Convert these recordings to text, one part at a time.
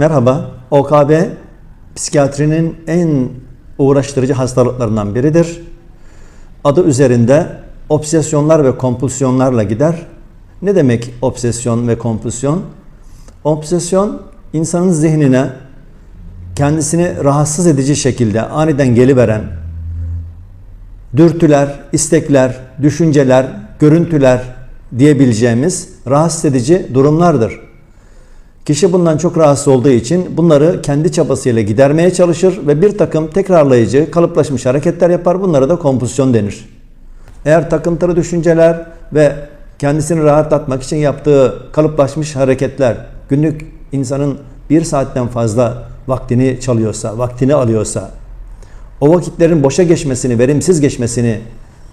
Merhaba, OKB psikiyatrinin en uğraştırıcı hastalıklarından biridir. Adı üzerinde obsesyonlar ve kompulsiyonlarla gider. Ne demek obsesyon ve kompulsyon? Obsesyon insanın zihnine kendisini rahatsız edici şekilde aniden geliveren dürtüler, istekler, düşünceler, görüntüler diyebileceğimiz rahatsız edici durumlardır. Kişi bundan çok rahatsız olduğu için bunları kendi çabasıyla gidermeye çalışır ve bir takım tekrarlayıcı, kalıplaşmış hareketler yapar. Bunlara da kompulsiyon denir. Eğer takıntılı düşünceler ve kendisini rahatlatmak için yaptığı kalıplaşmış hareketler günlük insanın bir saatten fazla vaktini çalıyorsa, vaktini alıyorsa, o vakitlerin boşa geçmesini, verimsiz geçmesini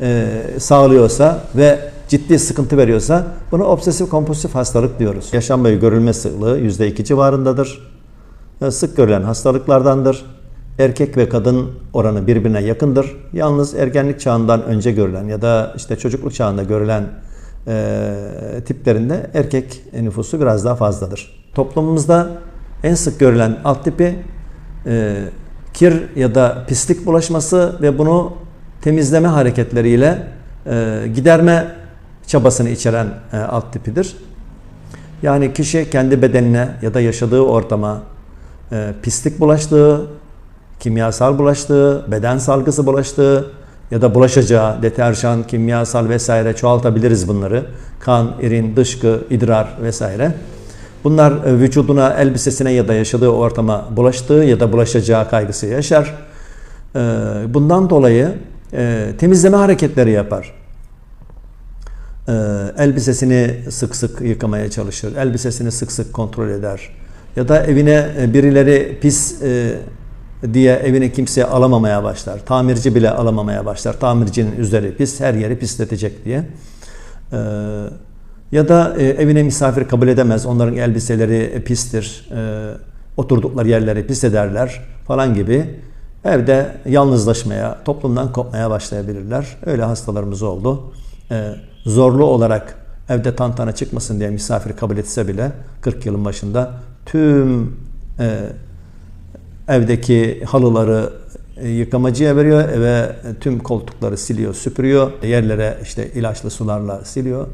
e, sağlıyorsa ve ciddi sıkıntı veriyorsa buna obsesif kompulsif hastalık diyoruz. Yaşam boyu görülme sıklığı %2 civarındadır. E, Sık görülen hastalıklardandır. Erkek ve kadın oranı birbirine yakındır. Yalnız ergenlik çağından önce görülen ya da işte çocukluk çağında görülen e, tiplerinde erkek nüfusu biraz daha fazladır. Toplumumuzda en sık görülen alt tipi e, kir ya da pislik bulaşması ve bunu temizleme hareketleriyle e, giderme çabasını içeren e, alt tipidir. Yani kişi kendi bedenine ya da yaşadığı ortama e, pislik bulaştığı, kimyasal bulaştığı, beden salgısı bulaştığı ya da bulaşacağı deterjan, kimyasal vesaire çoğaltabiliriz bunları. Kan, irin, dışkı, idrar vesaire. Bunlar e, vücuduna, elbisesine ya da yaşadığı ortama bulaştığı ya da bulaşacağı kaygısı yaşar. E, Bundan dolayı e, temizleme hareketleri yapar. E, Elbisesini sık sık yıkamaya çalışır. Elbisesini sık sık kontrol eder. Ya da evine e, birileri pis e, diye evine kimseye alamamaya başlar. Tamirci bile alamamaya başlar. Tamircinin üzeri pis, her yeri pisletecek diye. E, ya da e, evine misafir kabul edemez. Onların elbiseleri pistir. E, oturdukları yerleri pis ederler falan gibi. Evde yalnızlaşmaya, toplumdan kopmaya başlayabilirler. Öyle hastalarımız oldu. E, zorlu olarak evde tantana çıkmasın diye misafir kabul etse bile 40 yılın başında tüm e, evdeki halıları e, yıkamacıya veriyor ve tüm koltukları siliyor, süpürüyor. Yerlere işte ilaçlı sularla siliyor.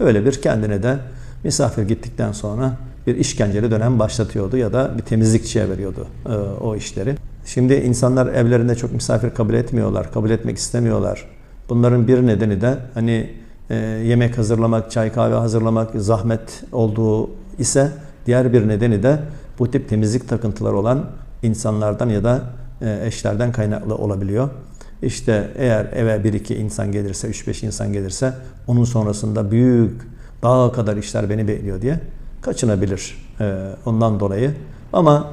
Öyle bir kendine de misafir gittikten sonra bir işkenceli dönem başlatıyordu ya da bir temizlikçiye veriyordu e, o işleri. Şimdi insanlar evlerinde çok misafir kabul etmiyorlar, kabul etmek istemiyorlar. Bunların bir nedeni de hani e, yemek hazırlamak, çay kahve hazırlamak zahmet olduğu ise diğer bir nedeni de bu tip temizlik takıntıları olan insanlardan ya da e, eşlerden kaynaklı olabiliyor. İşte eğer eve bir iki insan gelirse, üç beş insan gelirse onun sonrasında büyük daha kadar işler beni bekliyor diye kaçınabilir e, ondan dolayı. Ama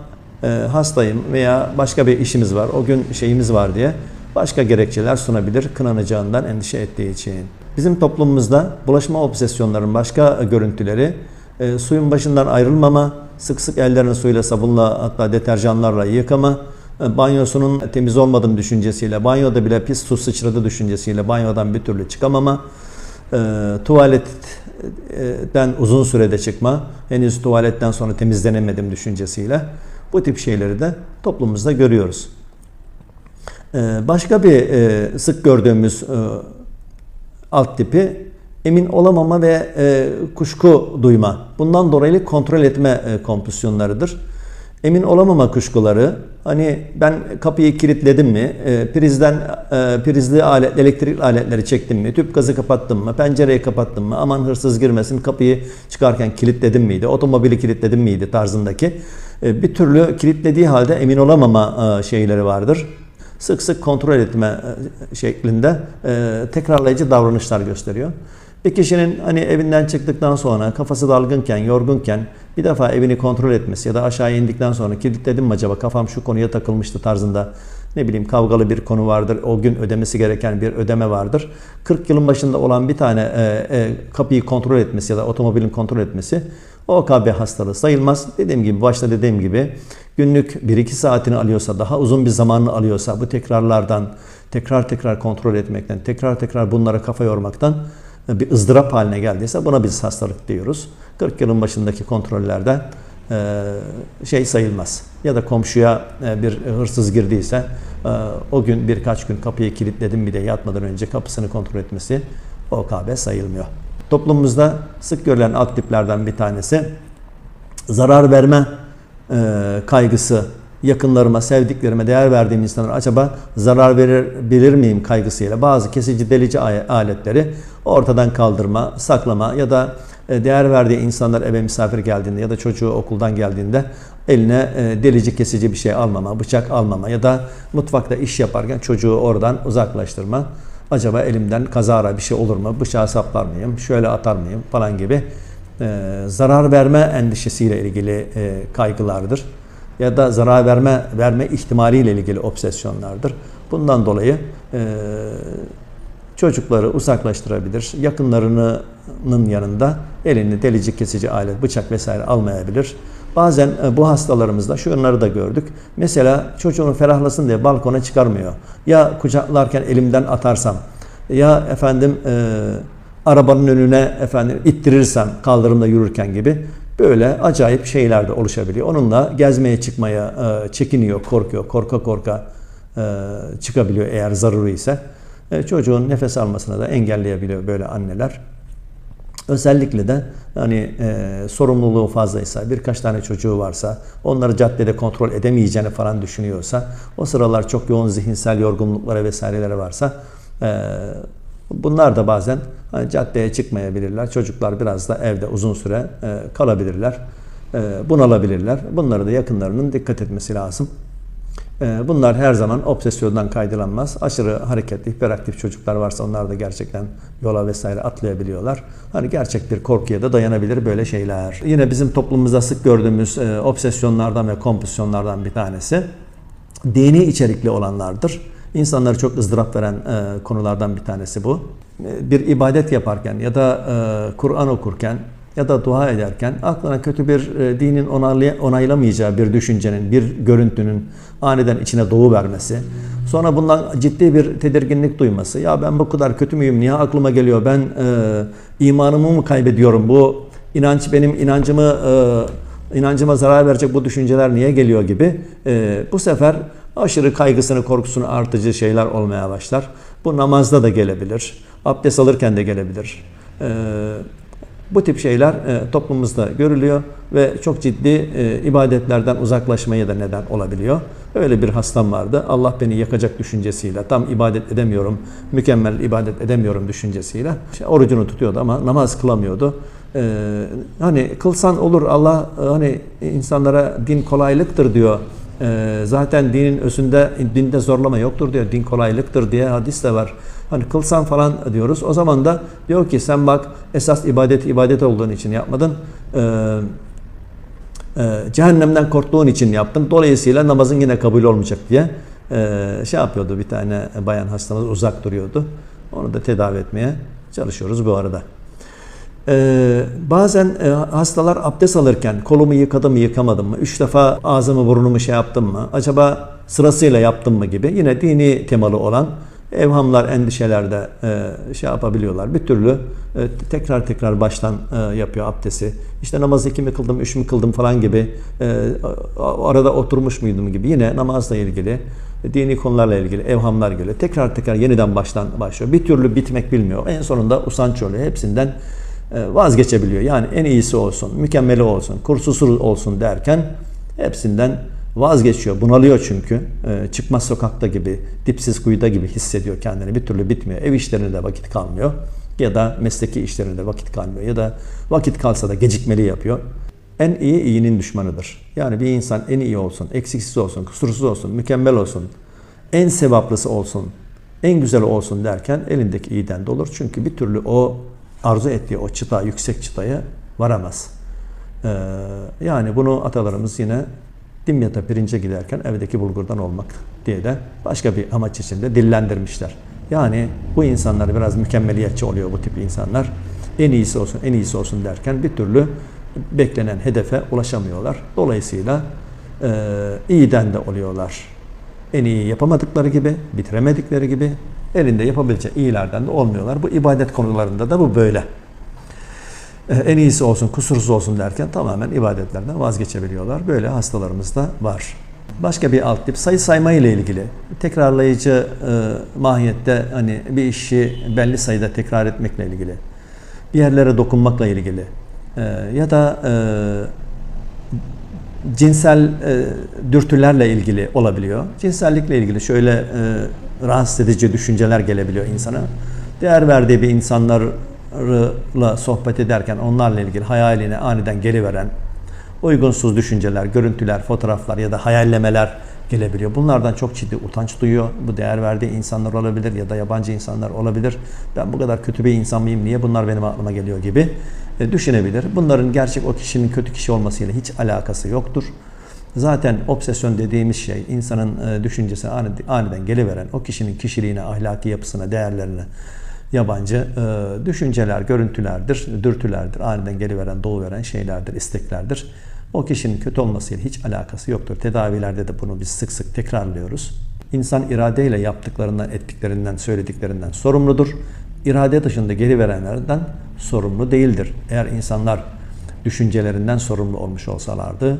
hastayım veya başka bir işimiz var, o gün şeyimiz var diye başka gerekçeler sunabilir kınanacağından endişe ettiği için. Bizim toplumumuzda bulaşma obsesyonların başka görüntüleri e, suyun başından ayrılmama, sık sık ellerini suyla sabunla hatta deterjanlarla yıkama, e, banyosunun temiz olmadığını düşüncesiyle, banyoda bile pis su sıçradı düşüncesiyle banyodan bir türlü çıkamama, e, tuvaletten uzun sürede çıkma, henüz tuvaletten sonra temizlenemedim düşüncesiyle bu tip şeyleri de toplumumuzda görüyoruz. E, başka bir e, sık gördüğümüz e, alt tipi emin olamama ve e, kuşku duyma. Bundan dolayı kontrol etme kompulsiyonlarıdır. Emin olamama kuşkuları, hani ben kapıyı kilitledim mi, prizden prizli alet, elektrik aletleri çektim mi, tüp gazı kapattım mı, pencereyi kapattım mı, aman hırsız girmesin, kapıyı çıkarken kilitledim miydi, otomobili kilitledim miydi tarzındaki bir türlü kilitlediği halde emin olamama e, şeyleri vardır sık sık kontrol etme e, şeklinde e, tekrarlayıcı davranışlar gösteriyor. Bir kişinin hani evinden çıktıktan sonra kafası dalgınken, yorgunken bir defa evini kontrol etmesi ya da aşağıya indikten sonra kilitledim mi acaba kafam şu konuya takılmıştı tarzında ne bileyim kavgalı bir konu vardır. O gün ödemesi gereken bir ödeme vardır. 40 yılın başında olan bir tane e, e, kapıyı kontrol etmesi ya da otomobilin kontrol etmesi OKB hastalığı sayılmaz. Dediğim gibi başta dediğim gibi günlük 1-2 saatini alıyorsa, daha uzun bir zamanını alıyorsa bu tekrarlardan, tekrar tekrar kontrol etmekten, tekrar tekrar bunlara kafa yormaktan bir ızdırap haline geldiyse buna biz hastalık diyoruz. 40 yılın başındaki kontrollerden e, şey sayılmaz. Ya da komşuya e, bir hırsız girdiyse e, o gün birkaç gün kapıyı kilitledim bir de yatmadan önce kapısını kontrol etmesi OKB sayılmıyor. Toplumumuzda sık görülen alt tiplerden bir tanesi zarar verme e, kaygısı yakınlarıma, sevdiklerime, değer verdiğim insanlara acaba zarar verebilir miyim kaygısıyla bazı kesici delici aletleri ortadan kaldırma, saklama ya da e, değer verdiği insanlar eve misafir geldiğinde ya da çocuğu okuldan geldiğinde eline e, delici kesici bir şey almama, bıçak almama ya da mutfakta iş yaparken çocuğu oradan uzaklaştırma. Acaba elimden kazara bir şey olur mu? Bıçağı saplar mıyım? Şöyle atar mıyım? Falan gibi e, zarar verme endişesiyle ilgili kaygılardır ya da zarar verme verme ihtimaliyle ilgili obsesyonlardır. Bundan dolayı e, çocukları uzaklaştırabilir. Yakınlarının yanında elini delici kesici alet, bıçak vesaire almayabilir. Bazen e, bu hastalarımızda şunları da gördük. Mesela çocuğunu ferahlasın diye balkona çıkarmıyor. Ya kucaklarken elimden atarsam ya efendim e, arabanın önüne efendim ittirirsem kaldırımda yürürken gibi Böyle acayip şeyler de oluşabiliyor. Onunla gezmeye çıkmaya e, çekiniyor, korkuyor, korka korka e, çıkabiliyor eğer zaruri ise. E, çocuğun nefes almasını da engelleyebiliyor böyle anneler. Özellikle de hani e, sorumluluğu fazlaysa, birkaç tane çocuğu varsa, onları caddede kontrol edemeyeceğini falan düşünüyorsa, o sıralar çok yoğun zihinsel yorgunluklara vesairelere varsa e, Bunlar da bazen hani caddeye çıkmayabilirler. Çocuklar biraz da evde uzun süre e, kalabilirler. E, bunalabilirler. Bunları da yakınlarının dikkat etmesi lazım. E, bunlar her zaman obsesyondan kaydılanmaz. Aşırı hareketli, hiperaktif çocuklar varsa onlar da gerçekten yola vesaire atlayabiliyorlar. Hani gerçek bir korkuya da dayanabilir böyle şeyler. Yine bizim toplumumuzda sık gördüğümüz e, obsesyonlardan ve kompulsiyonlardan bir tanesi dini içerikli olanlardır. İnsanları çok ızdırap veren e, konulardan bir tanesi bu. E, bir ibadet yaparken ya da Kur'an okurken ya da dua ederken aklına kötü bir e, dinin onaylamayacağı bir düşüncenin, bir görüntünün aniden içine doğu vermesi, sonra bundan ciddi bir tedirginlik duyması, ya ben bu kadar kötü müyüm, niye aklıma geliyor, ben e, imanımı mı kaybediyorum, bu inanç benim inancımı e, inancıma zarar verecek bu düşünceler niye geliyor gibi e, bu sefer aşırı kaygısını, korkusunu artıcı şeyler olmaya başlar. Bu namazda da gelebilir, abdest alırken de gelebilir. Ee, bu tip şeyler e, toplumumuzda görülüyor ve çok ciddi e, ibadetlerden uzaklaşmaya da neden olabiliyor. Öyle bir hastam vardı. Allah beni yakacak düşüncesiyle, tam ibadet edemiyorum, mükemmel ibadet edemiyorum düşüncesiyle. İşte orucunu tutuyordu ama namaz kılamıyordu. Ee, hani kılsan olur Allah hani insanlara din kolaylıktır diyor e, zaten dinin özünde dinde zorlama yoktur diyor. Din kolaylıktır diye hadis de var. Hani kılsan falan diyoruz. O zaman da diyor ki sen bak esas ibadet ibadet olduğun için yapmadın. Ee, e, cehennemden korktuğun için yaptın. Dolayısıyla namazın yine kabul olmayacak diye e, şey yapıyordu. Bir tane bayan hastamız uzak duruyordu. Onu da tedavi etmeye çalışıyoruz bu arada. Ee, bazen e, hastalar abdest alırken kolumu yıkadım mı yıkamadım mı, üç defa ağzımı burnumu şey yaptım mı, acaba sırasıyla yaptım mı gibi yine dini temalı olan evhamlar, endişelerde e, şey yapabiliyorlar. Bir türlü e, tekrar tekrar baştan e, yapıyor abdesti. İşte namazı iki mi kıldım, üç mü kıldım falan gibi arada oturmuş muydum gibi yine namazla ilgili dini konularla ilgili evhamlar geliyor. Tekrar tekrar yeniden baştan başlıyor. Bir türlü bitmek bilmiyor. En sonunda usanç oluyor. Hepsinden vazgeçebiliyor. Yani en iyisi olsun, mükemmeli olsun, kursuzsuz olsun derken hepsinden vazgeçiyor. Bunalıyor çünkü. E, çıkmaz sokakta gibi, dipsiz kuyuda gibi hissediyor kendini. Bir türlü bitmiyor. Ev işlerine de vakit kalmıyor. Ya da mesleki işlerine de vakit kalmıyor. Ya da vakit kalsa da gecikmeli yapıyor. En iyi iyinin düşmanıdır. Yani bir insan en iyi olsun, eksiksiz olsun, kusursuz olsun, mükemmel olsun, en sevaplısı olsun, en güzel olsun derken elindeki iyiden de olur. Çünkü bir türlü o arzu ettiği o çıta, yüksek çıtaya varamaz. Ee, yani bunu atalarımız yine dimyata pirince giderken evdeki bulgurdan olmak diye de başka bir amaç içinde dillendirmişler. Yani bu insanlar biraz mükemmeliyetçi oluyor bu tip insanlar. En iyisi olsun, en iyisi olsun derken bir türlü beklenen hedefe ulaşamıyorlar. Dolayısıyla e, iyiden de oluyorlar. En iyi yapamadıkları gibi, bitiremedikleri gibi elinde yapabileceği iyilerden de olmuyorlar. Bu ibadet konularında da bu böyle. e, en iyisi olsun, kusursuz olsun derken tamamen ibadetlerden vazgeçebiliyorlar. Böyle hastalarımız da var. Başka bir alt tip sayı sayma ile ilgili. Tekrarlayıcı e, mahiyette hani bir işi belli sayıda tekrar etmekle ilgili. Bir yerlere dokunmakla ilgili. E, ya da cinsel e, dürtülerle ilgili olabiliyor. Cinsellikle ilgili şöyle e, rahatsız edici düşünceler gelebiliyor insana. Değer verdiği bir insanlarla sohbet ederken onlarla ilgili hayaline aniden geliveren uygunsuz düşünceler, görüntüler, fotoğraflar ya da hayallemeler gelebiliyor. Bunlardan çok ciddi utanç duyuyor. Bu değer verdiği insanlar olabilir ya da yabancı insanlar olabilir. Ben bu kadar kötü bir insan mıyım? Niye bunlar benim aklıma geliyor gibi e, düşünebilir. Bunların gerçek o kişinin kötü kişi olmasıyla hiç alakası yoktur. Zaten obsesyon dediğimiz şey insanın e, düşüncesine aniden geliveren o kişinin kişiliğine, ahlaki yapısına, değerlerine yabancı e, düşünceler, görüntülerdir, dürtülerdir. Aniden geliveren, doğuveren şeylerdir, isteklerdir. O kişinin kötü olmasıyla hiç alakası yoktur. Tedavilerde de bunu biz sık sık tekrarlıyoruz. İnsan iradeyle yaptıklarından, ettiklerinden, söylediklerinden sorumludur. İrade dışında geri verenlerden sorumlu değildir. Eğer insanlar düşüncelerinden sorumlu olmuş olsalardı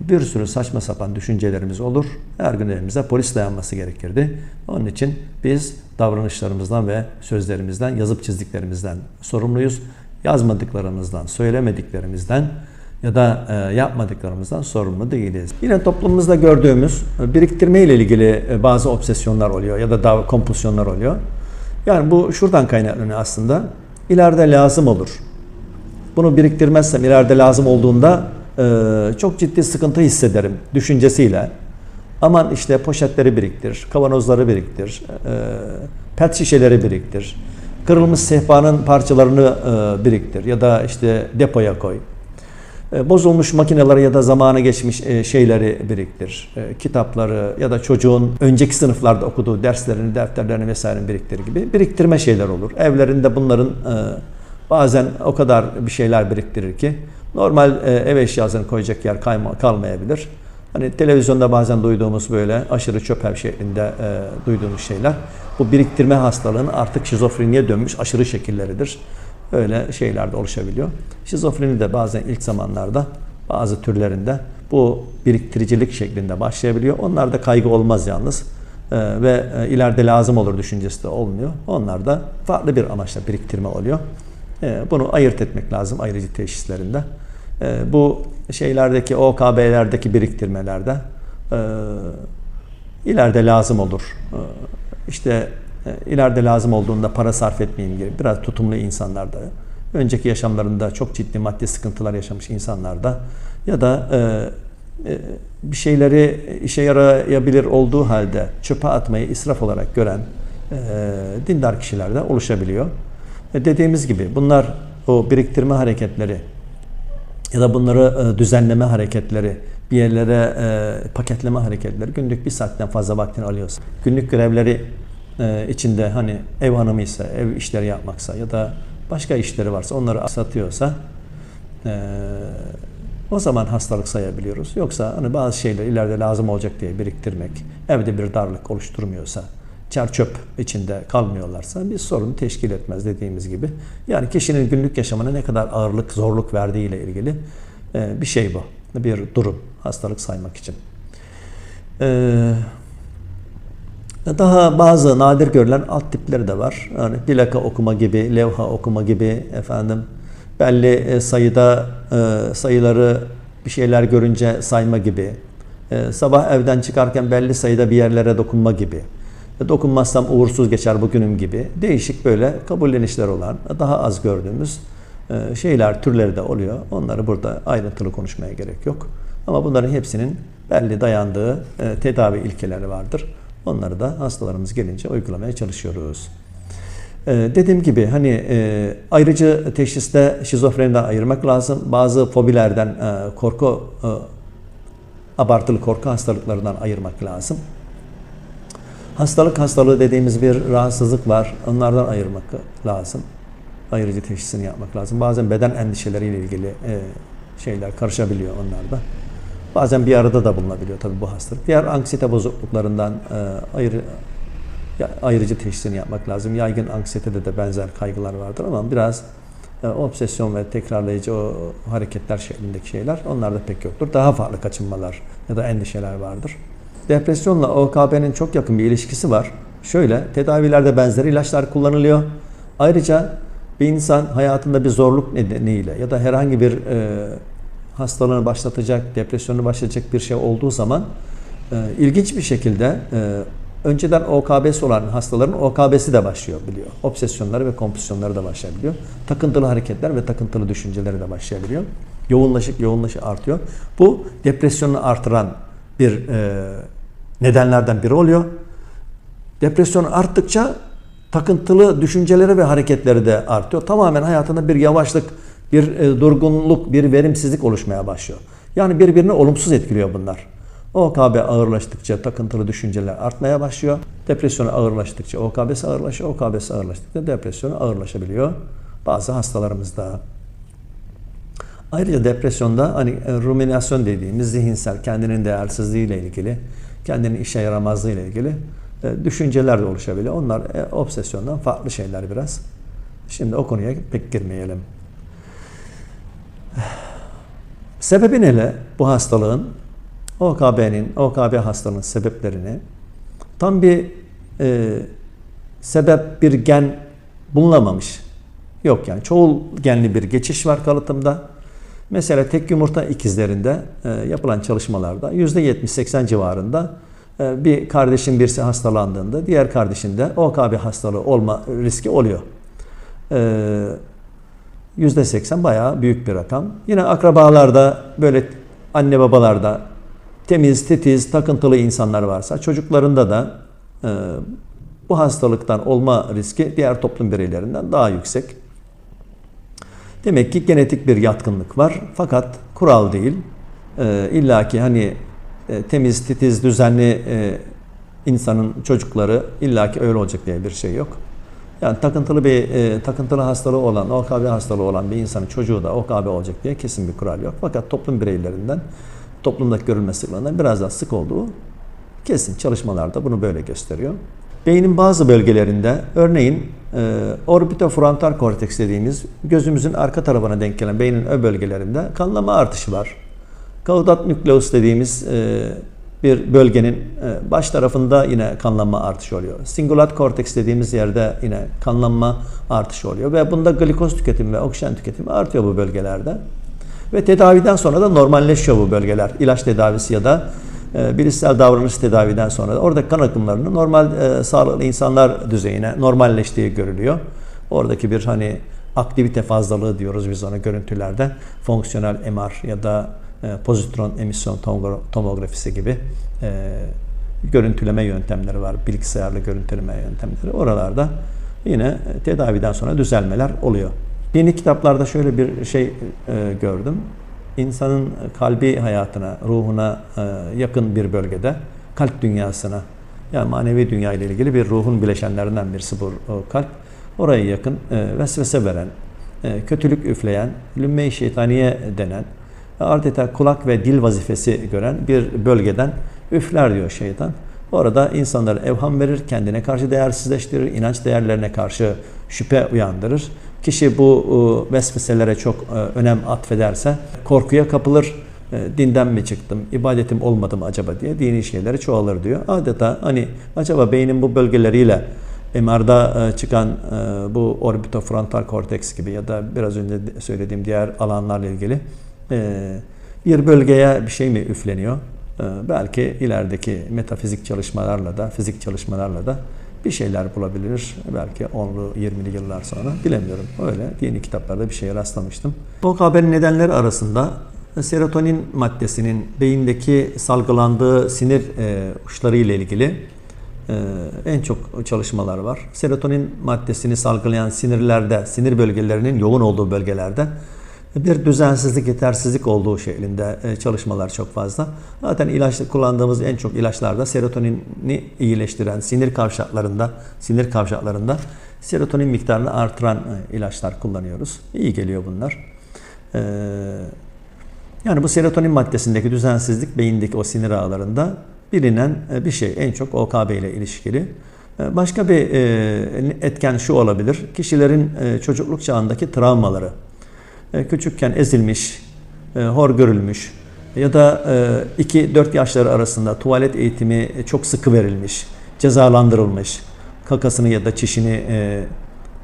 bir sürü saçma sapan düşüncelerimiz olur. Her gün elimize polis dayanması gerekirdi. Onun için biz davranışlarımızdan ve sözlerimizden, yazıp çizdiklerimizden sorumluyuz. Yazmadıklarımızdan, söylemediklerimizden ya da e, yapmadıklarımızdan sorumlu değiliz. Yine toplumumuzda gördüğümüz e, biriktirme ile ilgili e, bazı obsesyonlar oluyor ya da kompulsiyonlar oluyor. Yani bu şuradan kaynaklanıyor aslında. İleride lazım olur. Bunu biriktirmezsem ileride lazım olduğunda çok ciddi sıkıntı hissederim düşüncesiyle. Aman işte poşetleri biriktir, kavanozları biriktir, pet şişeleri biriktir, kırılmış sehpanın parçalarını biriktir ya da işte depoya koy. E, bozulmuş makineleri ya da zamanı geçmiş e, şeyleri biriktir. E, kitapları ya da çocuğun önceki sınıflarda okuduğu derslerini, defterlerini vesaire biriktir gibi biriktirme şeyler olur. Evlerinde bunların bazen o kadar bir şeyler biriktirir ki normal ev eşyasını koyacak yer kalmayabilir. Hani televizyonda bazen duyduğumuz böyle aşırı çöp şeklinde e, duyduğumuz şeyler bu biriktirme hastalığının artık şizofreniye dönmüş aşırı şekilleridir öyle şeyler de oluşabiliyor. Şizofreni de bazen ilk zamanlarda bazı türlerinde bu biriktiricilik şeklinde başlayabiliyor. Onlarda kaygı olmaz yalnız ee, ve e, ileride lazım olur düşüncesi de olmuyor. Onlarda farklı bir amaçla biriktirme oluyor. Ee, bunu ayırt etmek lazım ayrıcı teşhislerinde. Ee, bu şeylerdeki OKB'lerdeki biriktirmelerde e, ileride lazım olur. Ee, işte e, ileride lazım olduğunda para sarf etmeyeyim gibi biraz tutumlu insanlarda, önceki yaşamlarında çok ciddi maddi sıkıntılar yaşamış insanlarda ya da e, e, bir şeyleri işe yarayabilir olduğu halde çöpe atmayı israf olarak gören dindar kişilerde oluşabiliyor. Dediğimiz gibi bunlar o biriktirme hareketleri ya da bunları düzenleme hareketleri, bir yerlere paketleme hareketleri günlük bir saatten fazla vaktini alıyorsa, günlük görevleri e, içinde hani ev hanımıysa, ev işleri yapmaksa ya da başka işleri varsa onları satıyorsa e, o zaman hastalık sayabiliyoruz. Yoksa hani bazı şeyler ileride lazım olacak diye biriktirmek, evde bir darlık oluşturmuyorsa, çer çöp içinde kalmıyorlarsa bir sorun teşkil etmez dediğimiz gibi. Yani kişinin günlük yaşamına ne kadar ağırlık, zorluk verdiği ile ilgili e, bir şey bu. Bir durum hastalık saymak için. Eee daha bazı nadir görülen alt tipleri de var. Yani plaka okuma gibi, levha okuma gibi efendim belli e, sayıda e, sayıları bir şeyler görünce sayma gibi. E, sabah evden çıkarken belli sayıda bir yerlere dokunma gibi. Dokunmazsam uğursuz geçer bugünüm gibi. Değişik böyle kabullenişler olan, daha az gördüğümüz şeyler, türleri de oluyor. Onları burada ayrıntılı konuşmaya gerek yok. Ama bunların hepsinin belli dayandığı tedavi ilkeleri vardır. Onları da hastalarımız gelince uygulamaya çalışıyoruz. Ee, dediğim gibi hani e, ayrıcı teşhiste şizofreniden ayırmak lazım. Bazı fobilerden, e, korku, e, abartılı korku hastalıklarından ayırmak lazım. Hastalık hastalığı dediğimiz bir rahatsızlık var. Onlardan ayırmak lazım. Ayrıcı teşhisini yapmak lazım. Bazen beden endişeleriyle ilgili e, şeyler karışabiliyor onlarda. Bazen bir arada da bulunabiliyor tabii bu hastalık. Diğer anksiyete bozukluklarından e, ayrı ayrıcı teşhisini yapmak lazım. Yaygın anksiyetede de benzer kaygılar vardır ama biraz E, obsesyon ve tekrarlayıcı o hareketler şeklindeki şeyler onlarda pek yoktur. Daha farklı kaçınmalar ya da endişeler vardır. Depresyonla OKB'nin çok yakın bir ilişkisi var. Şöyle, tedavilerde benzeri ilaçlar kullanılıyor. Ayrıca bir insan hayatında bir zorluk nedeniyle ya da herhangi bir e, hastalığını başlatacak, depresyonu başlatacak bir şey olduğu zaman e, ilginç bir şekilde e, önceden OKB'si olan hastaların OKB'si de başlıyor biliyor. Obsesyonları ve kompulsiyonları da başlayabiliyor. Takıntılı hareketler ve takıntılı düşünceleri de başlayabiliyor. Yoğunlaşık yoğunlaşık artıyor. Bu depresyonu artıran bir e, nedenlerden biri oluyor. Depresyon arttıkça takıntılı düşünceleri ve hareketleri de artıyor. Tamamen hayatında bir yavaşlık, bir e, durgunluk, bir verimsizlik oluşmaya başlıyor. Yani birbirini olumsuz etkiliyor bunlar. OKB ağırlaştıkça takıntılı düşünceler artmaya başlıyor. Depresyonu ağırlaştıkça OKB'si ağırlaşıyor. OKB'si ağırlaştıkça depresyonu ağırlaşabiliyor bazı hastalarımızda. Ayrıca depresyonda hani e, ruminasyon dediğimiz zihinsel kendinin değersizliği ile ilgili, kendinin işe yaramazlığı ile ilgili e, düşünceler de oluşabiliyor. Onlar e, obsesyondan farklı şeyler biraz. Şimdi o konuya pek girmeyelim. Sebebi ne bu hastalığın? OKB'nin, OKB hastalığının sebeplerini tam bir e, sebep bir gen bulunamamış. Yok yani çoğul genli bir geçiş var kalıtımda. Mesela tek yumurta ikizlerinde e, yapılan çalışmalarda %70-80 civarında e, bir kardeşin birisi hastalandığında diğer kardeşinde OKB hastalığı olma riski oluyor. E, %80 bayağı büyük bir rakam. Yine akrabalarda böyle anne babalarda temiz, titiz, takıntılı insanlar varsa çocuklarında da e, bu hastalıktan olma riski diğer toplum bireylerinden daha yüksek. Demek ki genetik bir yatkınlık var fakat kural değil. E, İlla ki hani e, temiz, titiz, düzenli e, insanın çocukları illa ki öyle olacak diye bir şey yok. Yani takıntılı bir e, takıntılı hastalığı olan, OKB hastalığı olan bir insanın çocuğu da OKB olacak diye kesin bir kural yok. Fakat toplum bireylerinden toplumdaki görülme sıklığından biraz daha sık olduğu kesin. Çalışmalarda bunu böyle gösteriyor. Beynin bazı bölgelerinde örneğin e, orbitofrontal korteks dediğimiz gözümüzün arka tarafına denk gelen beynin ö bölgelerinde kanlama artışı var. Kaudat nükleus dediğimiz e, bir bölgenin e, baş tarafında yine kanlanma artışı oluyor. Singulat korteks dediğimiz yerde yine kanlanma artışı oluyor ve bunda glikoz tüketimi ve oksijen tüketimi artıyor bu bölgelerde. Ve tedaviden sonra da normalleşiyor bu bölgeler. İlaç tedavisi ya da e, bilişsel davranış tedaviden sonra da orada kan akımlarının normal e, sağlıklı insanlar düzeyine normalleştiği görülüyor. Oradaki bir hani aktivite fazlalığı diyoruz biz ona görüntülerde. Fonksiyonel MR ya da pozitron emisyon tomografisi gibi e, görüntüleme yöntemleri var. Bilgisayarlı görüntüleme yöntemleri. Oralarda yine tedaviden sonra düzelmeler oluyor. Yeni kitaplarda şöyle bir şey e, gördüm. İnsanın kalbi hayatına, ruhuna e, yakın bir bölgede, kalp dünyasına, yani manevi dünya ile ilgili bir ruhun bileşenlerinden birisi bu kalp. Oraya yakın e, vesvese veren, e, kötülük üfleyen, lümme-i şeytaniye denen, adeta kulak ve dil vazifesi gören bir bölgeden üfler diyor şeytan. Orada insanları evham verir, kendine karşı değersizleştirir, inanç değerlerine karşı şüphe uyandırır. Kişi bu vesveselere çok e, önem atfederse korkuya kapılır. E, dinden mi çıktım, ibadetim olmadı mı acaba diye dini şeyleri çoğalır diyor. Adeta hani acaba beynin bu bölgeleriyle MR'da e, çıkan bu orbitofrontal korteks gibi ya da biraz önce söylediğim diğer alanlarla ilgili bir bölgeye bir şey mi üfleniyor? Belki ilerideki metafizik çalışmalarla da, fizik çalışmalarla da bir şeyler bulabilir. Belki 10'lu 20'li yıllar sonra bilemiyorum. Öyle dini kitaplarda bir şeye rastlamıştım. Bu haberin nedenleri arasında serotonin maddesinin beyindeki salgılandığı sinir e, uçları ile ilgili e, en çok çalışmalar var. Serotonin maddesini salgılayan sinirlerde, sinir bölgelerinin yoğun olduğu bölgelerde bir düzensizlik, yetersizlik olduğu şeklinde e, çalışmalar çok fazla. Zaten ilaç kullandığımız en çok ilaçlarda serotonini iyileştiren sinir kavşaklarında, sinir kavşaklarında serotonin miktarını artıran e, ilaçlar kullanıyoruz. İyi geliyor bunlar. E, yani bu serotonin maddesindeki düzensizlik beyindeki o sinir ağlarında bilinen bir şey. En çok OKB ile ilişkili. Başka bir etken şu olabilir. Kişilerin çocukluk çağındaki travmaları. E, Küçükken ezilmiş, e, hor görülmüş ya da 2-4 yaşları arasında tuvalet eğitimi çok sıkı verilmiş, cezalandırılmış, kakasını ya da çişini e,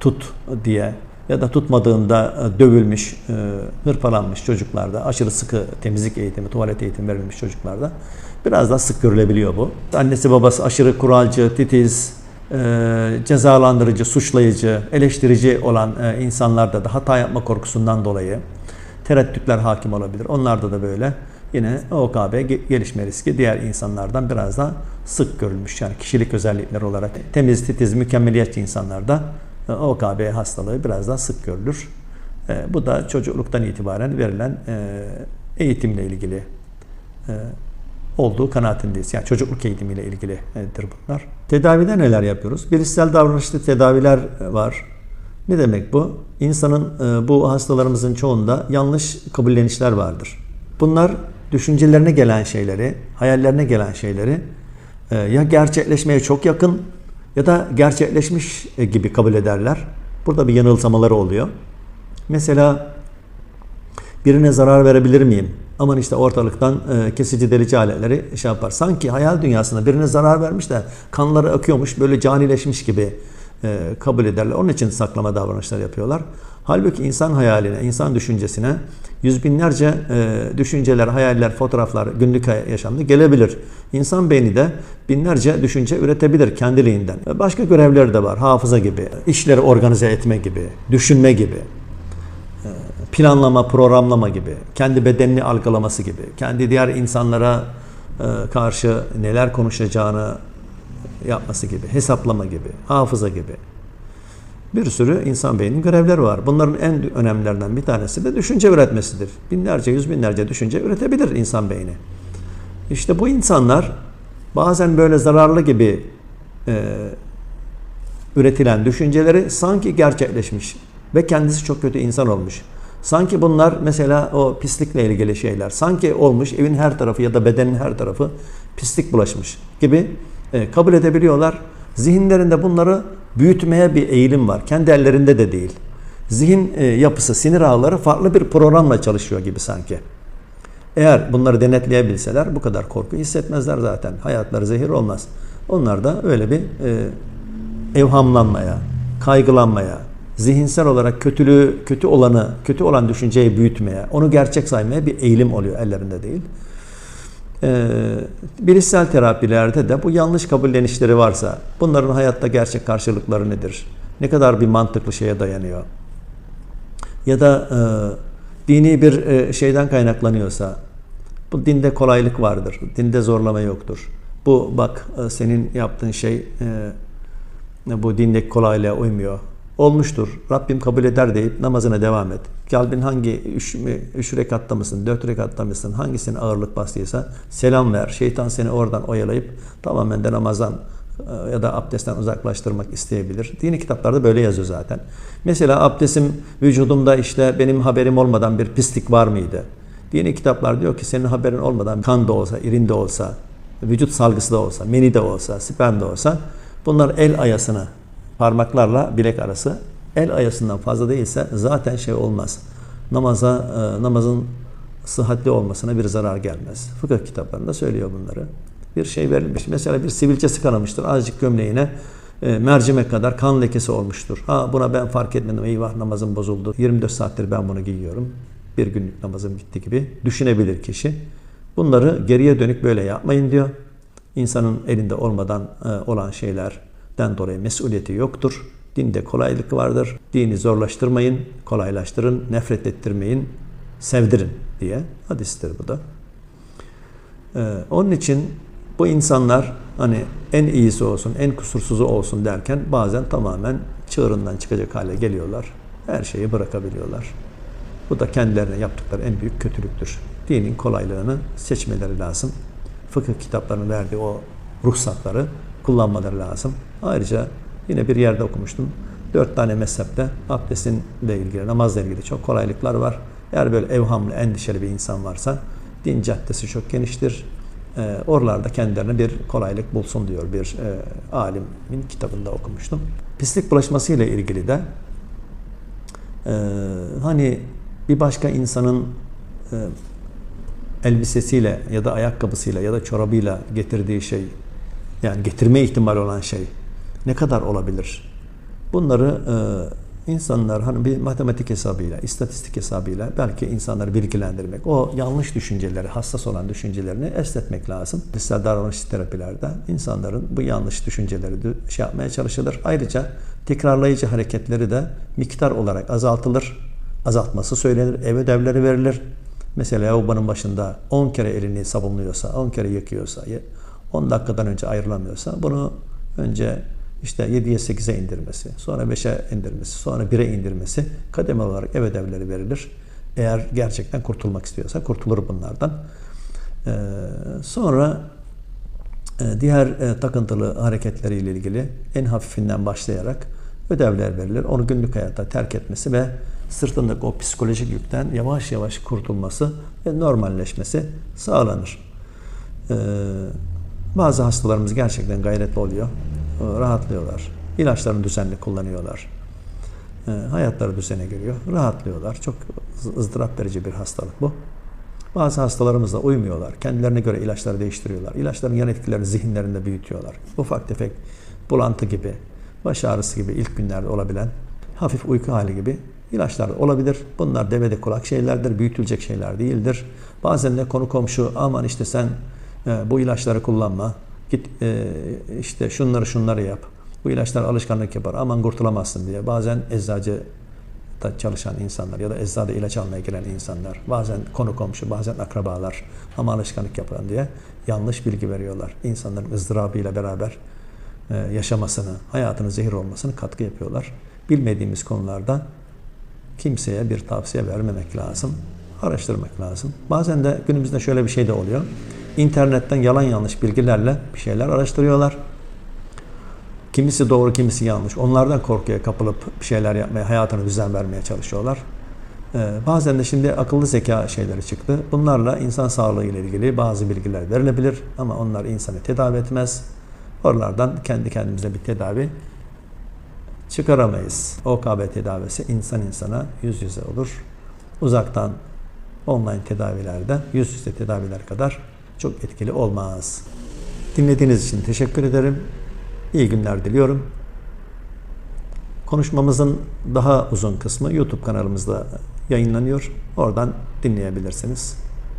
tut diye ya da tutmadığında e, dövülmüş, e, hırpalanmış çocuklarda, aşırı sıkı temizlik eğitimi, tuvalet eğitimi verilmiş çocuklarda biraz daha sık görülebiliyor bu. Annesi babası aşırı kuralcı, titiz, e, cezalandırıcı, suçlayıcı, eleştirici olan e, insanlarda da hata yapma korkusundan dolayı tereddütler hakim olabilir. Onlarda da böyle yine OKB ge- gelişme riski diğer insanlardan biraz daha sık görülmüş. Yani kişilik özellikleri olarak temiz, titiz, mükemmeliyetçi insanlarda e, OKB hastalığı biraz daha sık görülür. E, Bu da çocukluktan itibaren verilen e, eğitimle ilgili e, olduğu kanaatindeyiz. Yani çocukluk eğitimiyle ilgilidir bunlar. Tedavide neler yapıyoruz? Bilişsel davranışlı tedaviler var. Ne demek bu? İnsanın e, bu hastalarımızın çoğunda yanlış kabullenişler vardır. Bunlar düşüncelerine gelen şeyleri, hayallerine gelen şeyleri e, ya gerçekleşmeye çok yakın ya da gerçekleşmiş e, gibi kabul ederler. Burada bir yanılsamaları oluyor. Mesela birine zarar verebilir miyim? Aman işte ortalıktan e, kesici delici aletleri şey yapar. Sanki hayal dünyasında birine zarar vermiş de kanları akıyormuş böyle canileşmiş gibi e, kabul ederler. Onun için saklama davranışları yapıyorlar. Halbuki insan hayaline, insan düşüncesine yüz binlerce e, düşünceler, hayaller, fotoğraflar günlük yaşamda gelebilir. İnsan beyni de binlerce düşünce üretebilir kendiliğinden. Başka görevleri de var. Hafıza gibi, işleri organize etme gibi, düşünme gibi planlama, programlama gibi, kendi bedenini algılaması gibi, kendi diğer insanlara e, karşı neler konuşacağını yapması gibi, hesaplama gibi, hafıza gibi. Bir sürü insan beyninin görevleri var. Bunların en önemlilerinden bir tanesi de düşünce üretmesidir. Binlerce, yüz binlerce düşünce üretebilir insan beyni. İşte bu insanlar bazen böyle zararlı gibi e, üretilen düşünceleri sanki gerçekleşmiş ve kendisi çok kötü insan olmuş. Sanki bunlar mesela o pislikle ilgili şeyler. Sanki olmuş evin her tarafı ya da bedenin her tarafı pislik bulaşmış gibi e, kabul edebiliyorlar. Zihinlerinde bunları büyütmeye bir eğilim var. Kendi ellerinde de değil. Zihin e, yapısı, sinir ağları farklı bir programla çalışıyor gibi sanki. Eğer bunları denetleyebilseler bu kadar korku hissetmezler zaten. Hayatları zehir olmaz. Onlar da öyle bir e, evhamlanmaya, kaygılanmaya, zihinsel olarak kötülüğü, kötü olanı, kötü olan düşünceyi büyütmeye, onu gerçek saymaya bir eğilim oluyor ellerinde değil. Ee, bilişsel terapilerde de bu yanlış kabullenişleri varsa, bunların hayatta gerçek karşılıkları nedir? Ne kadar bir mantıklı şeye dayanıyor? Ya da e, dini bir e, şeyden kaynaklanıyorsa, bu dinde kolaylık vardır, dinde zorlama yoktur. Bu bak e, senin yaptığın şey e, bu dindeki kolaylığa uymuyor. Olmuştur. Rabbim kabul eder deyip namazına devam et. Kalbin hangi üç, üç rekatta mısın, dört rekatta mısın, hangisinin ağırlık bastıysa selam ver. Şeytan seni oradan oyalayıp tamamen de namazdan e, ya da abdestten uzaklaştırmak isteyebilir. Dini kitaplarda böyle yazıyor zaten. Mesela abdestim vücudumda işte benim haberim olmadan bir pislik var mıydı? Dini kitaplar diyor ki senin haberin olmadan kan da olsa, irin de olsa, vücut salgısı da olsa, meni de olsa, sperm de olsa bunlar el ayasını parmaklarla bilek arası el ayasından fazla değilse zaten şey olmaz. Namaza e, namazın sıhhatli olmasına bir zarar gelmez. Fıkıh kitaplarında söylüyor bunları. Bir şey verilmiş. Mesela bir sivilcesi kanamıştır. Azıcık gömleğine e, mercimek kadar kan lekesi olmuştur. Ha buna ben fark etmedim. Eyvah namazım bozuldu. 24 saattir ben bunu giyiyorum. Bir günlük namazım gitti gibi düşünebilir kişi. Bunları geriye dönük böyle yapmayın diyor. İnsanın elinde olmadan e, olan şeylerden dolayı mesuliyeti yoktur. Dinde kolaylık vardır. Dini zorlaştırmayın, kolaylaştırın, nefret ettirmeyin, sevdirin diye hadistir bu da. Ee, onun için bu insanlar hani en iyisi olsun, en kusursuzu olsun derken bazen tamamen çığırından çıkacak hale geliyorlar. Her şeyi bırakabiliyorlar. Bu da kendilerine yaptıkları en büyük kötülüktür. Dinin kolaylığını seçmeleri lazım. Fıkıh kitaplarının verdiği o ruhsatları kullanmaları lazım. Ayrıca yine bir yerde okumuştum. Dört tane mezhepte abdestinle ilgili, namazla ilgili çok kolaylıklar var. Eğer böyle evhamlı, endişeli bir insan varsa din caddesi çok geniştir. e, oralarda kendilerine bir kolaylık bulsun diyor bir e, alimin kitabında okumuştum. Pislik bulaşması ile ilgili de e, hani bir başka insanın e, elbisesiyle ya da ayakkabısıyla ya da çorabıyla getirdiği şey yani getirme ihtimali olan şey ne kadar olabilir? Bunları e, insanlar hani bir matematik hesabıyla, istatistik hesabıyla belki insanları bilgilendirmek, o yanlış düşünceleri, hassas olan düşüncelerini esnetmek lazım. Mesela davranış terapilerde insanların bu yanlış düşünceleri de şey yapmaya çalışılır. Ayrıca tekrarlayıcı hareketleri de miktar olarak azaltılır. Azaltması söylenir, ev ödevleri verilir. Mesela lavabonun başında 10 kere elini sabunluyorsa, 10 kere yıkıyorsa, 10 dakikadan önce ayrılamıyorsa bunu önce işte 7'ye 8'e indirmesi, sonra 5'e indirmesi, sonra 1'e indirmesi kademe olarak ev ödevleri verilir. Eğer gerçekten kurtulmak istiyorsa kurtulur bunlardan. Ee, sonra e, diğer e, takıntılı hareketleriyle ilgili en hafifinden başlayarak ödevler verilir. Onu günlük hayatta terk etmesi ve sırtındaki o psikolojik yükten yavaş yavaş kurtulması ve normalleşmesi sağlanır. Ee, bazı hastalarımız gerçekten gayretli oluyor. Ee, rahatlıyorlar. İlaçlarını düzenli kullanıyorlar. Ee, hayatları düzene giriyor. Rahatlıyorlar. Çok ızdırap verici bir hastalık bu. Bazı hastalarımız da uymuyorlar. Kendilerine göre ilaçları değiştiriyorlar. İlaçların yan etkilerini zihinlerinde büyütüyorlar. Ufak tefek bulantı gibi, baş ağrısı gibi ilk günlerde olabilen hafif uyku hali gibi ilaçlar olabilir. Bunlar devede kulak şeylerdir, büyütülecek şeyler değildir. Bazen de konu komşu aman işte sen e, bu ilaçları kullanma, git e, işte şunları şunları yap. Bu ilaçlar alışkanlık yapar. Aman kurtulamazsın diye. Bazen eczacı da çalışan insanlar ya da eczada ilaç almaya gelen insanlar, bazen konu komşu, bazen akrabalar ama alışkanlık yapan diye yanlış bilgi veriyorlar. İnsanların ızdırabıyla beraber e, yaşamasını, hayatının zehir olmasını katkı yapıyorlar. Bilmediğimiz konularda kimseye bir tavsiye vermemek lazım. Araştırmak lazım. Bazen de günümüzde şöyle bir şey de oluyor. İnternetten yalan yanlış bilgilerle bir şeyler araştırıyorlar. Kimisi doğru, kimisi yanlış. Onlardan korkuya kapılıp bir şeyler yapmaya, hayatını düzen vermeye çalışıyorlar. Ee, bazen de şimdi akıllı zeka şeyleri çıktı. Bunlarla insan sağlığı ile ilgili bazı bilgiler verilebilir ama onlar insanı tedavi etmez. Oralardan kendi kendimize bir tedavi çıkaramayız. OKB tedavisi insan insana yüz yüze olur. Uzaktan online tedavilerde yüz yüze tedaviler kadar çok etkili olmaz. Dinlediğiniz için teşekkür ederim. İyi günler diliyorum. Konuşmamızın daha uzun kısmı YouTube kanalımızda yayınlanıyor. Oradan dinleyebilirsiniz.